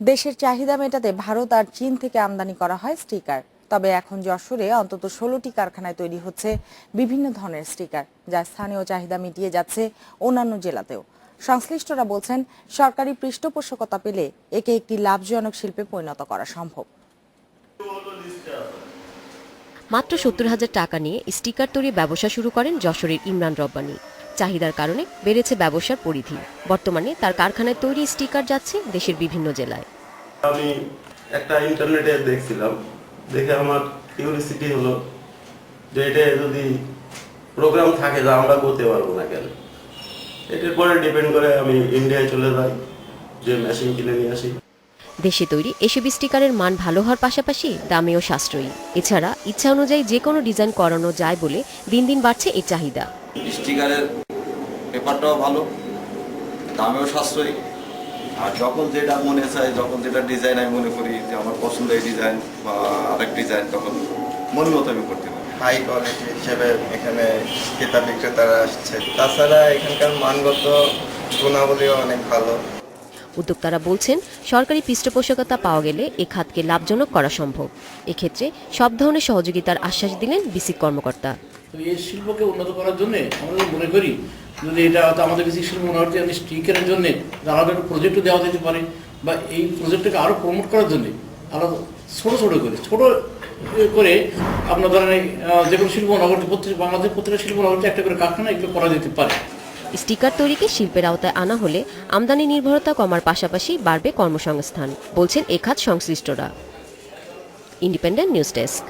দেশের চাহিদা মেটাতে ভারত আর চীন থেকে আমদানি করা হয় স্টিকার। তবে এখন যশোরে অন্তত ষোলোটি কারখানায় তৈরি হচ্ছে বিভিন্ন ধরনের স্টিকার, যা স্থানীয় চাহিদা মিটিয়ে যাচ্ছে অন্যান্য জেলাতেও। সংশ্লিষ্টরা বলছেন, সরকারি পৃষ্ঠপোষকতা পেলে একে একটি লাভজনক শিল্পে পরিণত করা সম্ভব। মাত্র সত্তর হাজার টাকা নিয়ে স্টিকার তৈরির ব্যবসা শুরু করেন যশোরের ইমরান রব্বানি। চাহিদার কারণে বেড়েছে ব্যবসার পরিধি। বর্তমানে তার কারখানায় তৈরি স্টিকার যাচ্ছে দেশের বিভিন্ন জেলায়। আমি একটা ইন্টারনেটে দেখছিলাম দেখে আমার কিউরিসিটি হলো যে এটা যদি প্রোগ্রাম থাকে যা আমরা করতে পারব না কেন? এটার পরে ডিপেন্ড করে আমি ইন্ডিয়ায় চলে যাই যে মেশিন কিনে নিয়ে আসি। দেশে তৈরি এসব স্টিকারের মান ভালো হওয়ার পাশাপাশি দামেও সাশ্রয়ী। এছাড়া ইচ্ছা অনুযায়ী যে কোনো ডিজাইন করানো যায় বলে দিন দিন বাড়ছে এই চাহিদা। স্টিকারের পেপারটাও ভালো দামেও সাশ্রয়ী। আর যখন যেটা মনে চায় যখন যেটা ডিজাইন আমি মনে করি যে আমার পছন্দের ডিজাইন বা আরেক ডিজাইন তখন মন মতো আমি করতে পারি। হাই কোয়ালিটি হিসেবে এখানে ক্রেতা বিক্রেতারা আসছে। তাছাড়া এখানকার মানগত গুণাবলীও অনেক ভালো। উদ্যোক্তারা বলছেন সরকারি পৃষ্ঠপোষকতা পাওয়া গেলে এ খাতকে লাভজনক করা সম্ভব। এক্ষেত্রে সব ধরনের সহযোগিতার আশ্বাস দিলেন বিসিক কর্মকর্তা। এই শিল্পকে উন্নত করার জন্য আমরা মনে করি যদি এটা হয়তো আমাদের শিল্প মনে হচ্ছে আমি স্টিকারের জন্য আলাদা একটা প্রজেক্টও দেওয়া যেতে পারে, বা এই প্রজেক্টটাকে আরও প্রমোট করার জন্য আলাদা ছোটো ছোটো করে ছোটো করে আপনার ধরেন যে কোনো শিল্প নগরটি প্রত্যেক বাংলাদেশের প্রত্যেকটা শিল্প নগরটি একটা করে কারখানা এগুলো করা যেতে পারে। স্টিকার তৈরিকে শিল্পের আওতায় আনা হলে আমদানি নির্ভরতা কমার পাশাপাশি বাড়বে কর্মসংস্থান, বলছেন এ খাত সংশ্লিষ্টরা। Independent news desk.